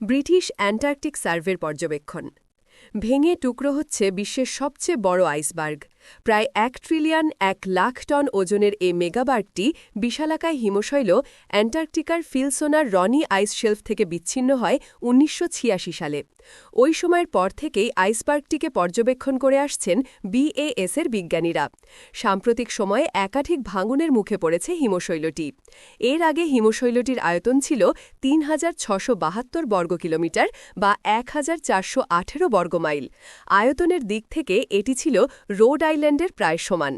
British Antarctic সার্ভের পর্যবেক্ষণ। ভেঙে টুকরো হচ্ছে বিশ্বের সবচেয়ে বড় আইসবার্গ। প্রায় এক ট্রিলিয়ন এক লাখ টন ওজনের এই মেগাবার্গটি বিশালাকায় হিমশৈল অ্যান্টার্কটিকার ফিলসোনার রনি আইস শেলফ থেকে বিচ্ছিন্ন হয় উনিশশো ছিয়াশি সালে। ওই সময়ের পর থেকেই আইসবার্গটিকে পর্যবেক্ষণ করে আসছেন বিএএসের বিজ্ঞানীরা। সাম্প্রতিক সময়ে একাধিক ভাঙনের মুখে পড়েছে হিমশৈলটি। এর আগে হিমশৈলটির আয়তন ছিল তিন হাজার বর্গ কিলোমিটার বা এক আঠেরো বর্গমাইল আয়তনের দিক থেকে এটি ছিল রোড আইল্যান্ডের প্রায় সমান।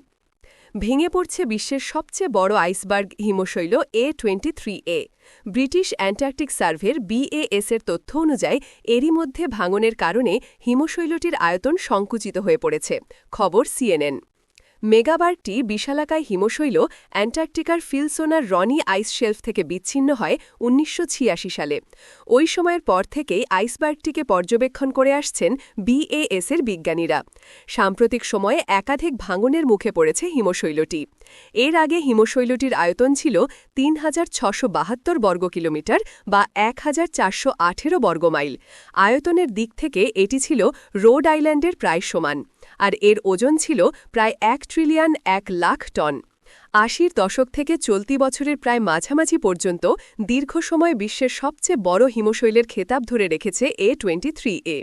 ভেঙে পড়ছে বিশ্বের সবচেয়ে বড় iceberg হিমশৈল A twenty three A. British Antarctic সার্ভের বিএএসের তথ্য অনুযায়ী, এরই মধ্যে ভাঙনের কারণে হিমশৈলটির আয়তন সংকুচিত হয়ে পড়েছে, খবর সিএনএন মেগাবার্গটি বিশালাকায় হিমশৈল অ্যান্টার্কটিকার ফিলসোনার রনি আইস শেলফ থেকে বিচ্ছিন্ন হয় উনিশশো ছিয়াশি সালে। ওই সময়ের পর থেকেই আইসবার্গটিকে পর্যবেক্ষণ করে আসছেন বিএএসের বিজ্ঞানীরা। সাম্প্রতিক সময়ে একাধিক ভাঙনের মুখে পড়েছে হিমশৈলটি। এর আগে হিমশৈলটির আয়তন ছিল তিন বর্গ কিলোমিটার বা এক আঠেরো বর্গমাইল আয়তনের দিক থেকে এটি ছিল রোড আইল্যান্ডের প্রায় সমান, আর এর ওজন ছিল প্রায় এক ট্রিলিয়ন এক লাখ টন। আশির দশক থেকে চলতি বছরের প্রায় মাঝামাঝি পর্যন্ত দীর্ঘ সময় বিশ্বের সবচেয়ে বড় হিমশৈলের খেতাব ধরে রেখেছে এ টোয়েন্টি এ।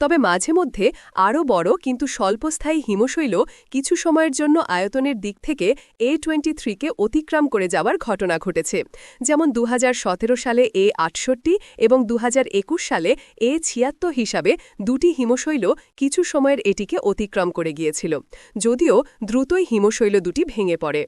তবে মাঝে মধ্যে আরও বড় কিন্তু স্বল্পস্থায়ী হিমশৈল কিছু সময়ের জন্য আয়তনের দিক থেকে এ টোয়েন্টি থ্রিকে অতিক্রম করে যাওয়ার ঘটনা ঘটেছে, যেমন দু হাজার সতেরো সালে এ আটষট্টি এবং দু হাজার একুশ সালে এ ছিয়াত্তর হিসাবে দুটি হিমশৈল কিছু সময়ের এটিকে অতিক্রম করে গিয়েছিল, যদিও দ্রুতই হিমশৈল দুটি ভেঙে পড়ে।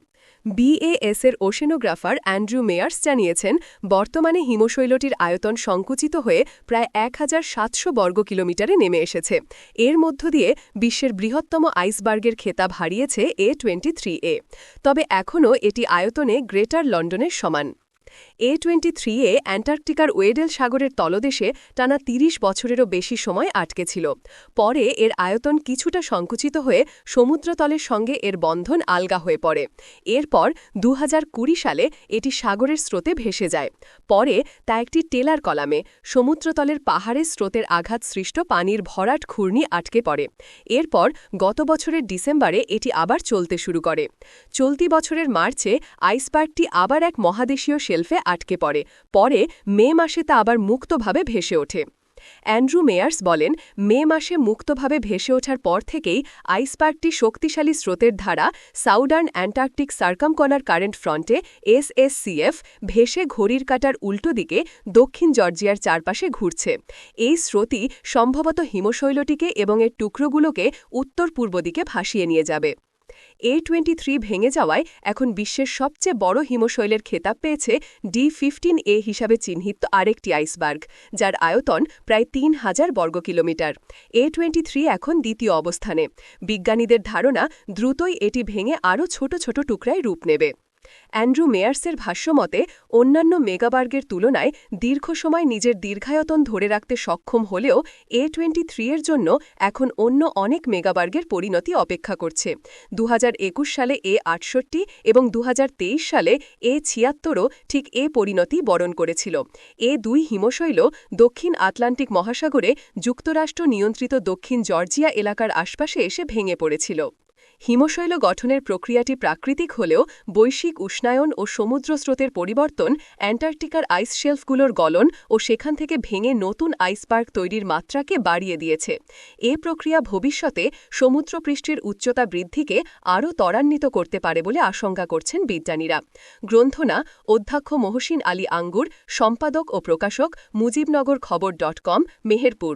বিএএসের ওশেনোগ্রাফার অ্যান্ড্রু মেয়ার্স জানিয়েছেন, বর্তমানে হিমশৈলটির আয়তন সংকুচিত হয়ে প্রায় এক হাজার সাতশো বর্গ কিলোমিটারে নেমে এসেছে। এর মধ্য দিয়ে বিশ্বের বৃহত্তম আইসবার্গের খেতাব হারিয়েছে এ টোয়েন্টি এ তবে এখনও এটি আয়তনে গ্রেটার লন্ডনের সমান। এ টোয়েন্টি থ্রি এ অ্যান্টার্কটিকার ওয়েডেল সাগরের তলদেশে টানা ৩০ বছরেরও বেশি সময় আটকে ছিল। পরে এর আয়তন কিছুটা সংকুচিত হয়ে সমুদ্রতলের সঙ্গে এর বন্ধন আলগা হয়ে পড়ে। এরপর দু হাজার কুড়ি সালে এটি সাগরের স্রোতে ভেসে যায়। পরে তা একটি টেলার কলামে, সমুদ্রতলের পাহাড়ের স্রোতের আঘাত সৃষ্ট পানির ভরাট ঘূর্ণি আটকে পড়ে। এরপর গত বছরের ডিসেম্বরে এটি আবার চলতে শুরু করে। চলতি বছরের মার্চে আইসবার্গটি আবার এক মহাদেশীয় শেলফে আটকে পড়ে। পরে মে মাসে তা আবার মুক্তভাবে ভেসে ওঠে। অ্যান্ড্রু মেয়ার্স বলেন, মে মাসে মুক্তভাবে ভেসে ওঠার পর থেকেই আইসপার্কটি শক্তিশালী স্রোতের ধারা সাউদার্ন অ্যান্টার্কটিক সার্কামকনার কারেন্ট ফ্রন্টে এসএসসিএফ ভেসে ঘড়ির কাটার উল্টো দিকে দক্ষিণ জর্জিয়ার চারপাশে ঘুরছে। এই স্রোতই সম্ভবত হিমশৈলটিকে এবং এর টুকরোগুলোকে উত্তর পূর্ব দিকে ভাসিয়ে নিয়ে যাবে। এ থ্রি ভেঙে যাওয়ায় এখন বিশ্বের সবচেয়ে বড় হিমশৈলের খেতাব পেয়েছে ডি ফিফটিন এ হিসাবে চিহ্নিত আরেকটি আইসবার্গ, যার আয়তন প্রায় তিন হাজার বর্গ কিলোমিটার। এ থ্রি এখন দ্বিতীয় অবস্থানে। বিজ্ঞানীদের ধারণা দ্রুতই এটি ভেঙে আরও ছোট ছোট টুকরায় রূপ নেবে। অ্যান্ড্রু মেয়ার্সের ভাষ্যমতে, অন্যান্য মেগাবার্গের তুলনায় দীর্ঘ সময় নিজের দীর্ঘায়তন ধরে রাখতে সক্ষম হলেও এ টোয়েন্টি এর জন্য এখন অন্য অনেক মেগাবার্গের পরিণতি অপেক্ষা করছে। দু হাজার একুশ সালে এ আটষট্টি এবং দুহাজার তেইশ সালে এ ছিয়াত্তরও ঠিক এ পরিণতি বরণ করেছিল। এ দুই হিমশৈল দক্ষিণ আটলান্টিক মহাসাগরে যুক্তরাষ্ট্র নিয়ন্ত্রিত দক্ষিণ জর্জিয়া এলাকার আশপাশে এসে ভেঙে পড়েছিল। হিমশৈল গঠনের প্রক্রিয়াটি প্রাকৃতিক হলেও বৈশ্বিক উষ্ণায়ন ও সমুদ্র স্রোতের পরিবর্তন অ্যান্টার্কটিকার আইস শেলফগুলোর গলন ও সেখান থেকে ভেঙে নতুন আইস পার্ক তৈরির মাত্রাকে বাড়িয়ে দিয়েছে। এ প্রক্রিয়া ভবিষ্যতে সমুদ্রপৃষ্ঠের উচ্চতা বৃদ্ধিকে আরও ত্বরান্বিত করতে পারে বলে আশঙ্কা করছেন বিজ্ঞানীরা। গ্রন্থনা অধ্যক্ষ মহসিন আলী আঙ্গুর, সম্পাদক ও প্রকাশক মুজিবনগর খবর ডট কম, মেহেরপুর।